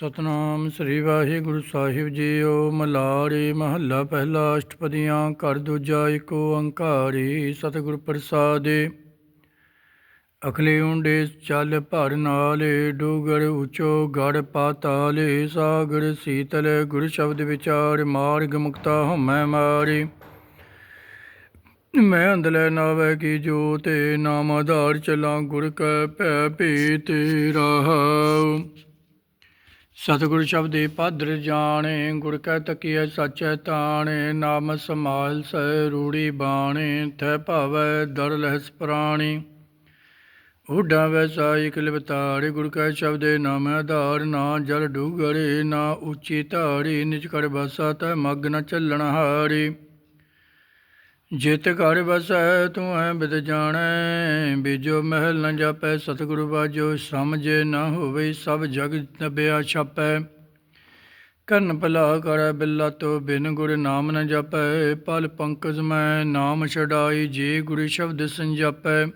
ਸਤਨਾਮ ਸ੍ਰੀ ਵਾਹਿਗੁਰੂ ਸਾਹਿਬ ਜੀਓ, ਮਲਾਰੇ ਮਹੱਲਾ ਪਹਿਲਾ ਅਸ਼ਟਪਦੀਆਂ, ਘਰ ਦੂਜਾ ਏਕ ਓੰਕਾਰੀ, ਸਤਿਗੁਰ ਪ੍ਰਸਾਦੇ। ਅਖਲੇ ਉਂਡੇ ਚੱਲ ਭਰ ਨਾਲੇ, ਡੂਗਰ ਉਚੋ ਗੜ ਪਾਤਾਲੇ, ਸਾਗਰ ਸੀਤਲ ਗੁਰ ਸ਼ਬਦ ਵਿਚਾਰ, ਮਾਰਗ ਮੁਕਤਾ ਹਮੈ ਮਾਰੇ। ਮੈਂ ਅੰਦਲੇ ਨਾਵੇ ਕੀ ਜੋਤੇ ਨਾਮ ਆਧਾਰ ਚਲਾ ਗੁਰ ਕੈ ਭੈ ਭੀ ਤੇਰਾ ਸਤਿਗੁਰ ਸ਼ਬਦੇ ਪਾਦਰ ਜਾਣੇ, ਗੁਰ ਕੈ ਤਕੀਐ ਸਚੈ ਤਾਣੇ, ਨਾਮ ਸਮਾਲ ਸੈ ਰੂੜੀ ਬਾਣੇ, ਥੈ ਭਾਵੈ ਦਰ ਲਹਿਸ ਪ੍ਰਾਣੀ। ਉਡਾ ਵੈਸਾਈ ਕਿਲਵਤਾਰੇ ਗੁਰ ਕੈ ਸ਼ਬਦੇ ਨਾਮ ਆਧਾਰ, ਨਾ ਜਲ ਡੂਗਰੇ ਨਾ ਉੱਚੀ ਧਾਰੀ ਨਿਜ ਕਰ ਬਸਾ ਤੈ ਮਗ ਨ ਚੱਲਣ ਹਾਰੀ ਜਿਤ ਘਰ ਵਸੈ, ਤੂੰ ਐ ਬਿਦ ਜਾਣੈ। ਬੀਜੋ ਮਹਿਲ ਨ ਜਾਪੈ, ਸਤਿਗੁਰੂ ਬਾਜੋ ਸਮਝੇ ਨਾ ਹੋਵੇ, ਸਭ ਜਗ ਨਬਿਆ ਛਪੈ। ਕਰਨ ਭਲਾ ਕਰੈ ਬਿਲਾ ਤੋ ਬਿਨ ਗੁਰ ਨਾਮ ਨ ਜਪੈ। ਪਲ ਪੰਕਜ ਮੈਂ ਨਾਮ ਛਡਾਈ, ਜੇ ਗੁਰ ਸ਼ਬਦ ਸੰਜਪੈ।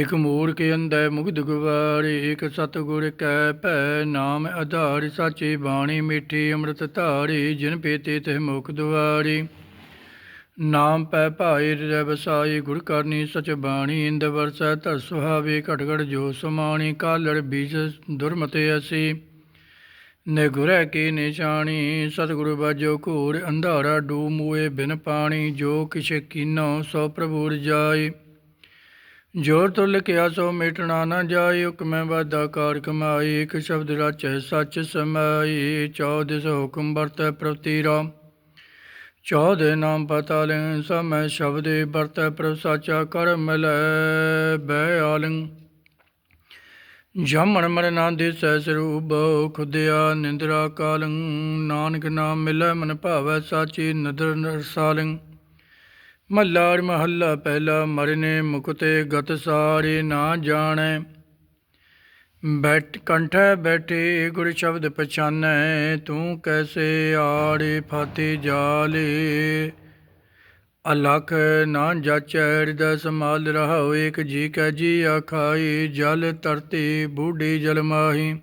ਇਕ ਮੂੜ ਕੇ ਅੰਦੈ ਮੁਗਧ ਗਵਾਰੇ ਇਕ ਸਤਿਗੁਰ ਕੈ ਭੈ। ਨਾਮ ਆਧਾਰ, ਸਾਚੀ ਬਾਣੀ, ਮਿੱਠੀ ਅੰਮ੍ਰਿਤ ਧਾਰੀ, ਜਿਨ ਪੀਤੇ ਤਿਹ ਮੁਖ ਦੁਆਰੀ। ਨਾਮ ਪੈ ਭਾਈ ਰਹਿ ਵਸਾਈ, ਗੁਰ ਕਰਨੀ ਸਚ ਬਾਣੀ, ਇੰਦ ਵਰਸੈ ਧਰ ਸੁਹਾਵੇ, ਘਟ ਘਟ ਜੋ ਸਮਾਣੀ, ਕਾਲੜ ਬੀਜ ਦੁਰਮਤੇ ਅਸੀ। ਨੇ ਗੁਰੈ ਕੀ ਨਿਸ਼ਾਨੀ ਸਤਿਗੁਰੂ ਬਾਜੋ ਘੂਰ, ਅੰਧਾਰਾ ਡੂ ਮੂਏ ਬਿਨ ਪਾਣੀ, ਜੋ ਕਿਛ ਕੀਨੋ ਸੋ ਪ੍ਰਭੂ ਰਜਾਈ। ਜੋਰ ਤੁਲ ਲਿਖਿਆ ਸੋ ਮਿਟਣਾ ਨਾ ਜਾਏ ਹੁਕਮੈ ਵਾਦਾ ਕਾਰ ਕਮਾਈ, ਇਕ ਸ਼ਬਦ ਰਾਚੈ ਸੱਚ ਸਮਾਈ ਚੌਦਿਸ ਹੁਕਮ ਵਰਤੈ ਪ੍ਰਤੀਰਾ। ਚੌਦੇ ਨਾਮ ਪਤਾ ਲੈ ਸਮੈ ਸ਼ਬਦੇ ਵਰਤੈ ਪ੍ਰਭ ਸਾਚਾ ਕਰ ਮਿਲੈ ਬੈ ਆਲੰ ਜਮਨ ਮਰ ਨਾ ਦਿਸੈ ਸਰੂਪ ਖੁਦਿਆ ਨਿੰਦਰਾ ਕਾਲੰ ਨਾਨਕ ਨਾਮ ਮਿਲੈ ਮਨ ਭਾਵੈ ਸਾਚੀ ਨਦਰ ਨਰਸਾਲੰ ਮਹੱਲਾ ਮਹੱਲਾ ਪਹਿਲਾ ਮਰਨੇ ਮੁਕਤੇ ਗਤ ਸਾਰੇ ਨਾ ਜਾਣੈ। ਬੈਠ ਕੰਠੈ ਬੈਠੇ ਗੁਰ ਸ਼ਬਦ ਪਛਾਨੈ, ਤੂੰ ਕੈਸੇ ਆੜੇ ਫਾਤੇ ਜਾਲੇ? ਅਲਖ ਨਾ ਜਾਚੈ, ਹਿਰਦੈ ਸਮਾਲ ਰਹਾਉ, ਏਕ ਜੀ ਕੈ ਜੀ ਆਖਾਈ ਜਲ ਤਰਤੀ ਬੂਢੀ ਜਲ ਮਾਹੀ।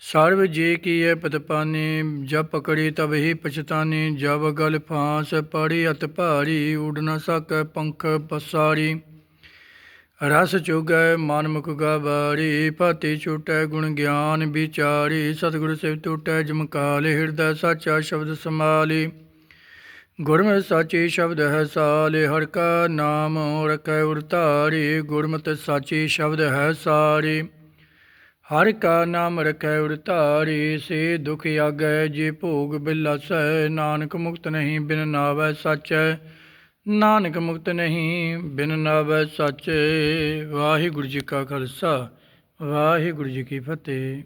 ਸਰਬ ਜੀ ਕੀਏ ਪਤਪਾਨੀ ਜਬ ਪਕੜੀ ਤਬ ਹੀ ਪਛਤਾਨੀ, ਜਬ ਗਲ ਫਾਂਸ ਪੜੀ, ਅਤ ਭਾਰੀ ਉਡ ਨ ਸਕੈ ਪੰਖ ਪਸਾਰੀ। ਰਸ ਚੁਗੈ ਮਨ ਮੁਖ ਗਵਾਰੀ, ਭਾਤੀ ਛੁਟੈ ਗੁਣ ਗਿਆਨ ਵਿਚਾਰੀ, ਸਤਿਗੁਰ ਸਿਵ ਟੁਟੈ ਜਮਕਾਲ ਹਿਰਦੈ ਸਾਚਾ ਸ਼ਬਦ ਸਮਾਲੀ ਗੁਰਮਤਿ ਸਾਚੀ ਸ਼ਬਦ ਹੈ ਸਾਲੇ, ਹਰ ਕਾ ਨਾਮ ਰਖੈ ਉਰਤਾਰੀ ਗੁਰਮਤਿ ਸਾਚੀ ਸ਼ਬਦ ਹੈ ਸਾਰੀ। ਹਰ ਕਾ ਨਾਮ ਰਖੈ ਉਰਤਾਰੀ ਸੇ ਦੁਖ ਆਗੈ, ਜੇ ਭੋਗ ਬਿਲਾਸੈ, ਨਾਨਕ ਮੁਕਤ ਨਹੀਂ ਬਿਨ ਨਾਵੈ ਸਚੈ। ਨਾਨਕ ਮੁਕਤ ਨਹੀਂ ਬਿਨ ਨਾਵੈ ਸੱਚੇ। ਵਾਹਿਗੁਰੂ ਜੀ ਕਾ ਖਾਲਸਾ ਵਾਹਿਗੁਰੂ ਜੀ ਕੀ ਫਤਿਹ।